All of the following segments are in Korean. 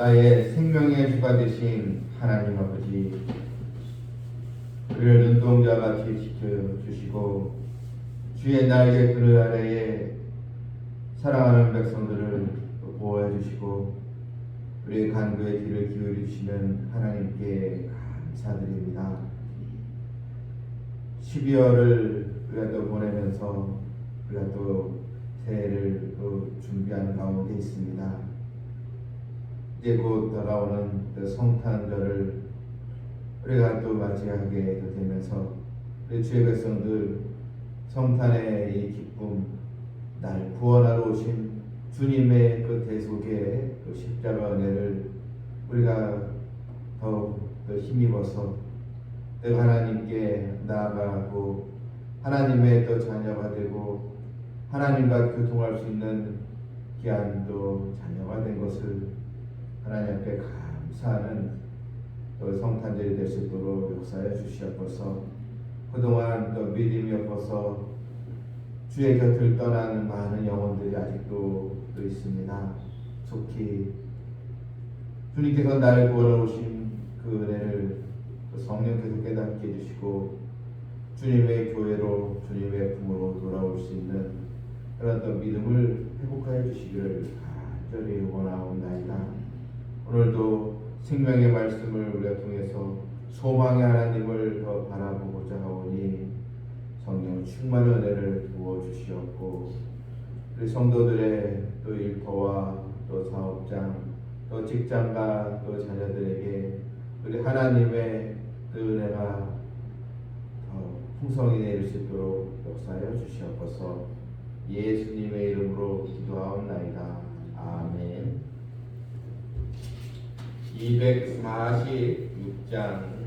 나의 생명의 주가 되신 하나님 아버지 그를 눈동자같이 지켜주시고 주의 날개 그늘 아래에 사랑하는 백성들을 보호해 주시고 우리의 간구의 귀를 기울여 주시는 하나님께 감사드립니다. 12월을 우리가 또 보내면서 우리가 또 새해를 또 준비하는 가운데 있습니다. 이제 곧 다가오는 그 성탄절을 우리가 또 맞이하게 되면서 우리 주의 백성들 성탄의 이 기쁨, 날 구원하러 오신 주님의 그 대속의 그 십자가 은혜를 우리가 더욱 더 힘입어서 늘 하나님께 나아가고 하나님의 또 자녀가 되고 하나님과 교통할 수 있는 귀한 또 자녀가 된 것을 하나님 앞에 감사하는 또 성탄절이 될 수 있도록 역사해 주시옵소서 그동안 또 믿음이 없어서 주의 곁을 떠나는 많은 영혼들이 아직도 또 있습니다. 속히 주님께서 나를 구원해 오신 그 은혜를 또 성령께서 깨닫게 해주시고 주님의 교회로 주님의 품으로 돌아올 수 있는 그런 또 믿음을 회복하여 주시기를 간절히 원하옵나이다. 오늘도 생명의 말씀을 우리가 통해서 소망의 하나님을 더 바라보고자 하오니 성령 충만한 은혜를 부어 주시옵고 우리 성도들의 또 일터와 또 사업장 또 직장과 또 자녀들에게 우리 하나님의 그 은혜가 더 풍성히 내릴 수 있도록 역사하여 주시옵소서. 예수님의 이름으로 기도하옵나이다. 아멘 246장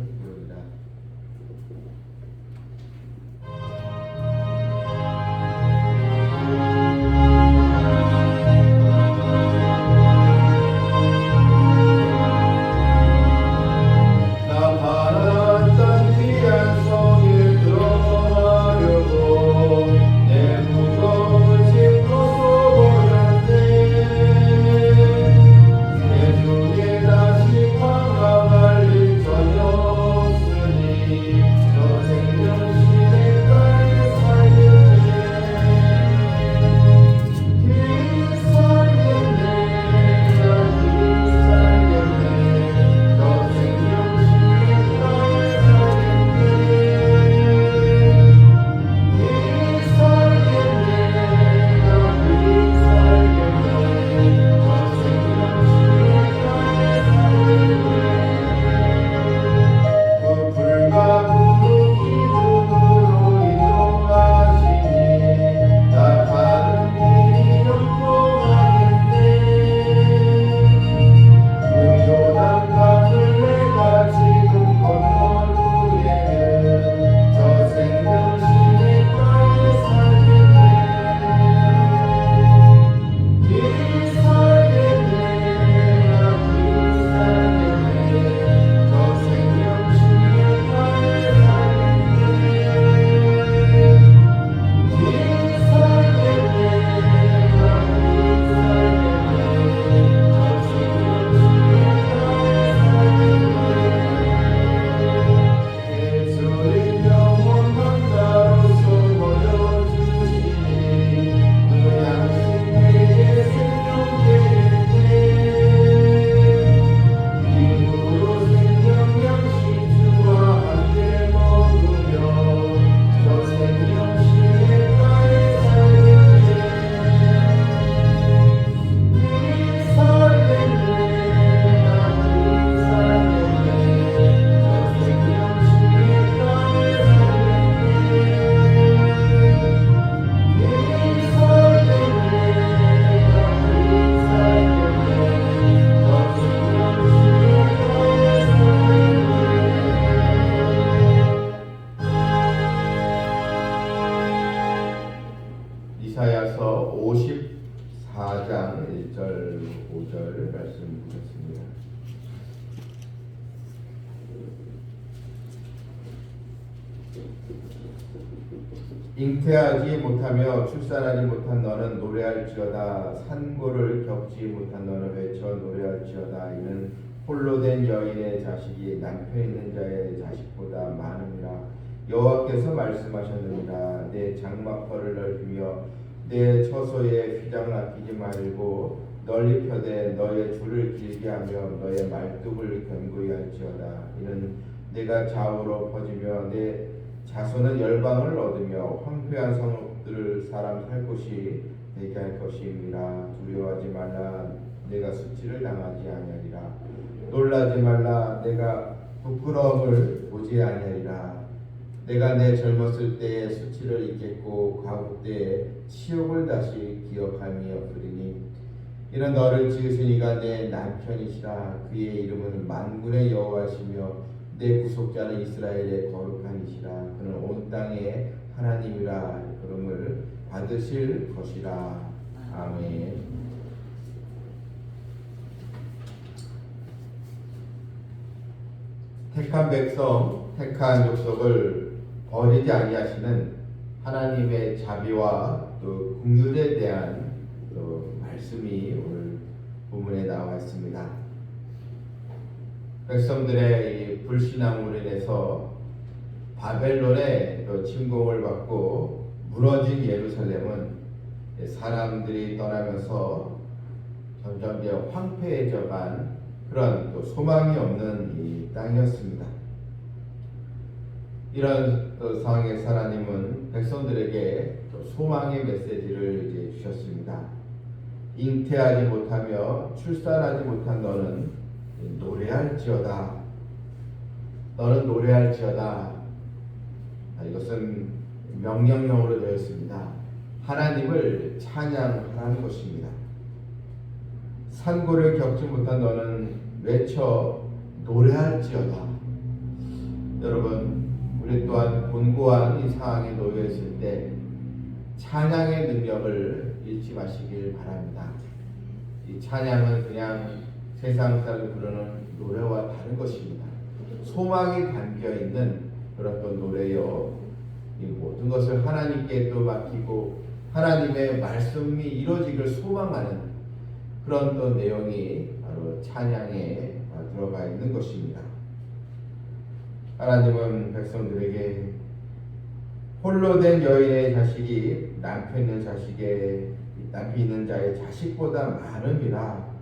잉태하지 못하며 출산하지 못한 너는 노래할지어다. 산고를 겪지 못한 너는 외쳐 노래할지어다. 이는 홀로 된 여인의 자식이 남편 있는 자의 자식보다 많음이라. 여호와께서 말씀하셨느니라. 내 장막벌을 넓히며 내 처소에 휘장을 아끼지 말고 널리 펴되 너의 줄을 길게 하며 너의 말뚝을 견고히 할지어다. 이는 내가 좌우로 퍼지며 내 자손은 열방을 얻으며 황폐한 성읍들을 사람 살 곳이 되게 할 것임이라. 두려워하지 말라. 내가 수치를 당하지 아니하리라. 놀라지 말라. 내가 부끄러움을 보지 아니하리라. 내가 내 젊었을 때의 수치를 잊겠고 과부 때의 치욕을 다시 기억함이 없으리니. 이는 너를 지으시니가 내 남편이시라. 그의 이름은 만군의 여호와시며 내 구속자는 이스라엘의 거룩한이시라 그는 온 땅의 하나님이라 그름을 받으실 것이라 아멘. 택한 백성, 택한 족속을 버리지 아니하시는 하나님의 자비와 또 긍휼에 대한 또 말씀이 오늘 본문에 나와 있습니다. 백성들의 이 불신앙으로 인해서 바벨론의 또 침공을 받고 무너진 예루살렘은 사람들이 떠나면서 점점 이제 황폐해져간 그런 또 소망이 없는 이 땅이었습니다. 이런 또 상황에서 하나님은 백성들에게 또 소망의 메시지를 이제 주셨습니다. 잉태하지 못하며 출산하지 못한 너는 노래할지어다. 너는 노래할지어다. 아, 이것은 명령형으로 되어 있습니다. 하나님을 찬양하라는 것입니다. 산고를 겪지 못한 너는 외쳐 노래할지어다. 여러분, 우리 또한 곤고한 이 상황에 놓여 있을 때 찬양의 능력을 잃지 마시길 바랍니다. 이 찬양은 그냥 세상 사람이 부르는 노래와 다른 것입니다. 소망이 담겨 있는 그런 또 노래요. 이 모든 것을 하나님께 또 맡기고 하나님의 말씀이 이루어지길 소망하는 그런 또 내용이 바로 찬양에 들어가 있는 것입니다. 하나님은 백성들에게 홀로 된 여인의 자식이 남편 있는 자식의 남편 있는 자의 자식보다 많음이라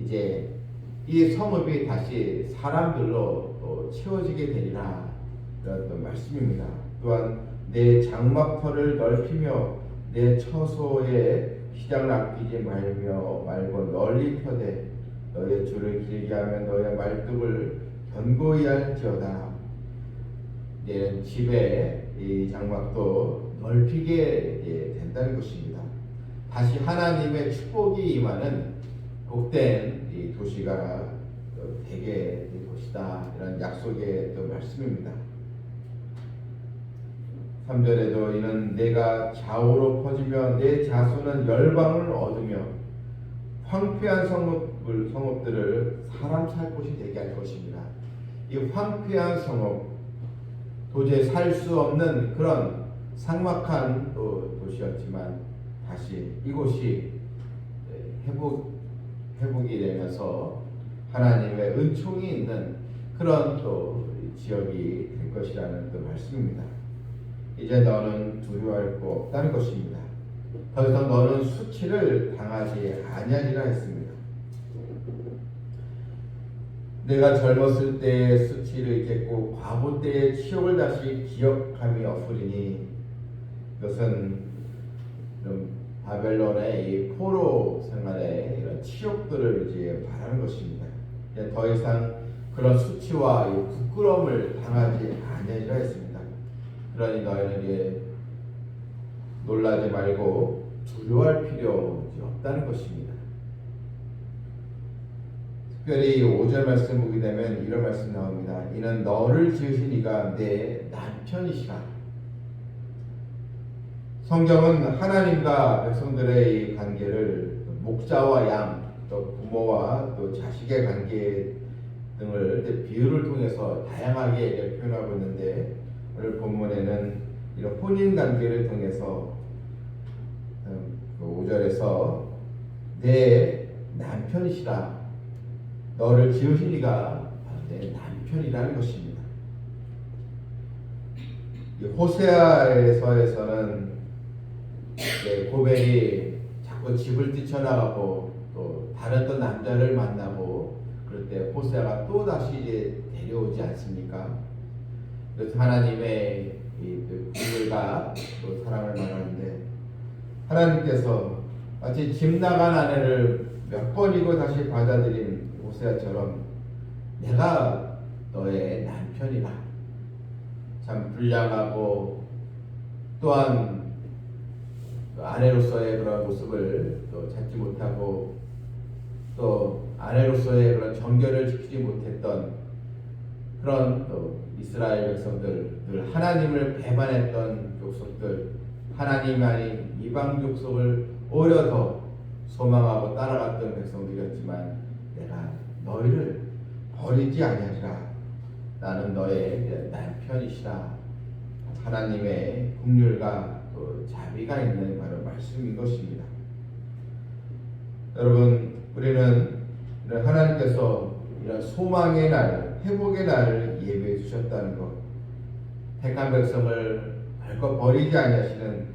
이제 이 성읍이 다시 사람들로 또 채워지게 되리라 이런 또 말씀입니다. 또한 내 장막터를 넓히며 내 처소에 휘장을 아끼지 말며 말고 널리 펴되 너의 줄을 길게 하며 너의 말뚝을 견고히 할지어다. 이제 집에 이 장막도 넓히게 이제 된다는 것입니다. 다시 하나님의 축복이 임하는 복된 이 도시가 또 되게 될 것이다. 이런 약속의 또 말씀입니다. 3절에도 이는 내가 좌우로 퍼지며 내 자손은 열방을 얻으며 황폐한 성읍을, 성읍들을 사람 살 곳이 되게 할 것입니다. 이 황폐한 성읍 도저히 살 수 없는 그런 삭막한 또 도시였지만 다시 이곳이 회복 회복이 되면서 하나님의 은총이 있는 그런 또 지역이 될 것이라는 또 말씀입니다. 이제 너는 두려워할 거 없다는 것입니다. 더 이상 너는 수치를 당하지 아니하리라 했습니다. 내가 젊었을 때의 수치를 잊겠고 과부 때의 치욕을 다시 기억함이 없으리니 이것은 바벨론의 이 포로 생활의 이런 치욕들을 이제 말하는 것입니다. 더 이상 그런 수치와 이 부끄러움을 당하지 아니하리라 했습니다. 그러니 너희는 이제 놀라지 말고 두려워할 필요 없다는 것입니다. 특별히 5절 말씀 보게 되면 이런 말씀 나옵니다. 이는 너를 지으신 이가 내 남편이시라. 성경은 하나님과 백성들의 이 관계를 목자와 양, 또 부모와 또 자식의 관계 등을 비유를 통해서 다양하게 표현하고 있는데 오늘 본문에는 이런 혼인 관계를 통해서 음, 그 5절에서 내 남편이시라 너를 지으신 이가 내 남편이라는 것입니다. 이 호세아에서에서는 고벨이 자꾸 집을 뛰쳐나가고 또 다른 또 남자를 만나고 그럴 때 호세아가 또 다시 이제 데려오지 않습니까? 그래서 하나님의 비밀과 또 사랑을 말하는데 하나님께서 마치 집 나간 아내를 몇 번이고 다시 받아들인 호세아처럼 내가 너의 남편이라 참 불량하고 또한 그 아내로서의 그런 모습을 또 찾지 못하고 또 아내로서의 그런 정결을 지키지 못했던 그런 또 이스라엘 백성들 늘 하나님을 배반했던 족속들 하나님 아닌 이방 족속을 오히려 더 소망하고 따라갔던 백성들이었지만 내가 너희를 버리지 아니하리라 나는 너의 남편이시라 하나님의 국률과 또 자비가 있는 바로 말씀인 것입니다. 여러분 우리는 하나님께서 이런 소망의 날, 회복의 날을 예배해 주셨다는 것, 택한 백성을 결코 버리지 아니하시는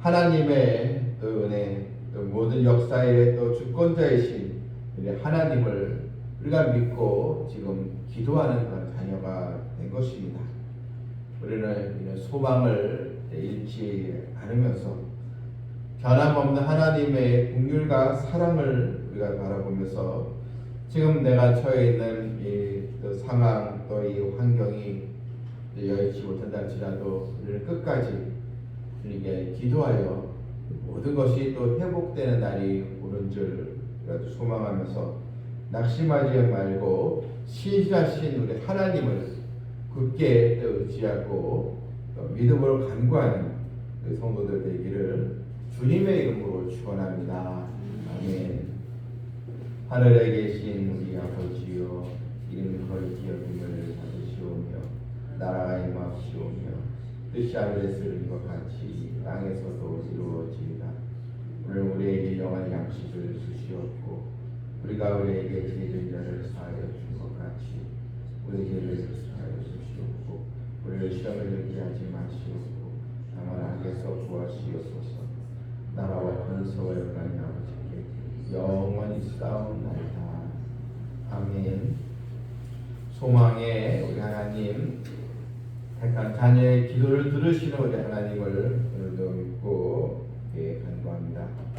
하나님의 또 은혜, 또 모든 역사의 또 주권자이신 우리 하나님을 우리가 믿고 지금 기도하는 그런 자녀가 된 것입니다. 우리는 이런 소망을 잃지 않으면서 변함없는 하나님의 국률과 사랑을 우리가 바라보면서 지금 내가 처해 있는 이그 상황 또 이 환경이 여의치 못한다 할지라도 우리를 끝까지 주님께 기도하여 모든 것이 또 회복되는 날이 오는 줄 소망하면서 낙심하지 말고 신실하신 우리 하나님을 굳게 또 의지하고 또 믿음으로 간구하는 그 성도들 되기를 주님의 이름으로 축원합니다. 아멘. 하늘에 계신 우리 아버지여 이름이 거룩히 여김을 받으시오며 나라가 임하시오며 뜻이 하늘에서 것 같이 땅에서도 이루어지이다. 오늘 우리에게 영원한 양식을 주시옵고 우리가 우리에게 죄진 자를 사하여 준 것 같이 우리 죄를 사하여 주시옵고 우리를 시험에 들게 하지 마시옵고 다만 악에서 구하시옵소서 나라와 권세와 영광이 아버지께 영원히 싸움나이다. 아멘. 소망의 우리 하나님, 택한 자녀의 기도를 들으시는 우리 하나님을 오늘도